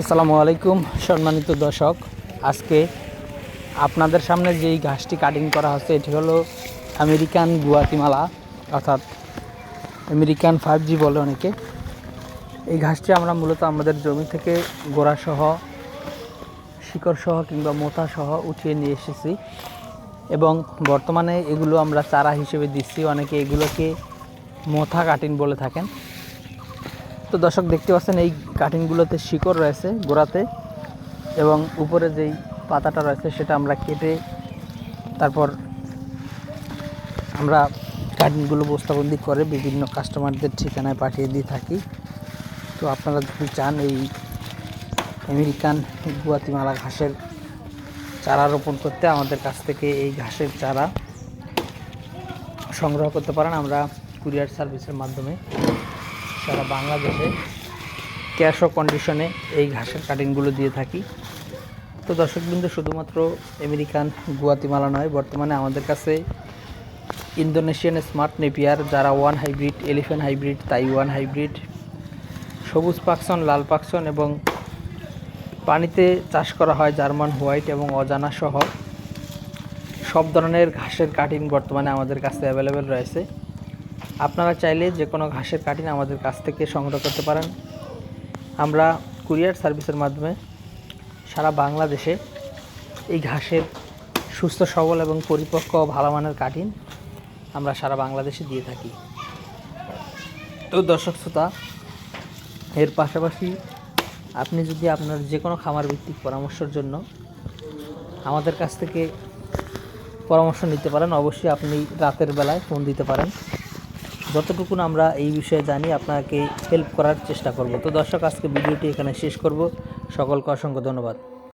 আসসালামু আলাইকুম, সম্মানিত দর্শক। আজকে আপনাদের সামনে যেই ঘাসটি কাটিং করা হচ্ছে, এটি হলো আমেরিকান গুয়াতিমালা, অর্থাৎ আমেরিকান ফাইভ জি বলে অনেকে। এই ঘাসটি আমরা মূলত আমাদের জমি থেকে গোড়াসহ শিকড়সহ কিংবা মোথাসহ উঠিয়ে নিয়ে এসেছি। এবং বর্তমানে এগুলো আমরা চারা হিসেবে দিচ্ছি, অনেকে এগুলোকে মোথা কাটিং বলে থাকেন। তো দর্শক দেখতে পাচ্ছেন, এই কাটিংগুলোতে শিকড় রয়েছে গোড়াতে এবং উপরে যেই পাতাটা রয়েছে সেটা আমরা কেটে তারপর আমরা কাটিংগুলো বস্তাবন্দি করে বিভিন্ন কাস্টমারদের ঠিকানায় পাঠিয়ে দিয়ে থাকি। তো আপনারা যদি চান, এই আমেরিকান গুয়াতিমালা ঘাসের চারা রোপণ করতে, আমাদের কাছ থেকে এই ঘাসের চারা সংগ্রহ করতে পারেন। আমরা কুরিয়ার সার্ভিসের মাধ্যমে। সারা বাংলাদেশে ক্যাশ ও কন্ডিশনে এই ঘাসের কাটিংগুলো দিয়ে থাকি। তো দর্শকবৃন্দ, শুধুমাত্র আমেরিকান গুয়াতিমালা নয়, বর্তমানে আমাদের কাছে ইন্দোনেশিয়ান স্মার্ট নেপিয়ার যারা one hybrid elephant hybrid Taiwan hybrid সবুজ পাকসন লাল পাকসন এবং পানিতে চাষ করা হয় জার্মান, হোয়াইট এবং অজানা সহ। সব ধরনের ঘাসের কাটিং বর্তমানে আমাদের কাছে অ্যাভেলেবেল রয়েছে। আপনারা চাইলে যে কোনো ঘাসের কাটিং আমাদের কাছ থেকে সংগ্রহ করতে পারেন। আমরা কুরিয়ার সার্ভিসের মাধ্যমে সারা বাংলাদেশে এই ঘাসের সুস্থ, সবল এবং পরিপক্ক ভালো মানের কাটিং আমরা সারা বাংলাদেশে দিয়ে থাকি। তো দর্শক শ্রোতা, এর পাশাপাশি আপনি যদি আপনার যে কোনো খামার ভিত্তিক পরামর্শের জন্য আমাদের কাছ থেকে পরামর্শ নিতে পারেন, অবশ্যই আপনি রাতের বেলায় ফোন দিতে পারেন। যতটুকুন আমরা এই বিষয়ে জানি, আপনাকে হেল্প করার চেষ্টা করব। তো দর্শক, আজকে ভিডিওটি এখানে শেষ করব। সকলকে অসংখ্য ধন্যবাদ।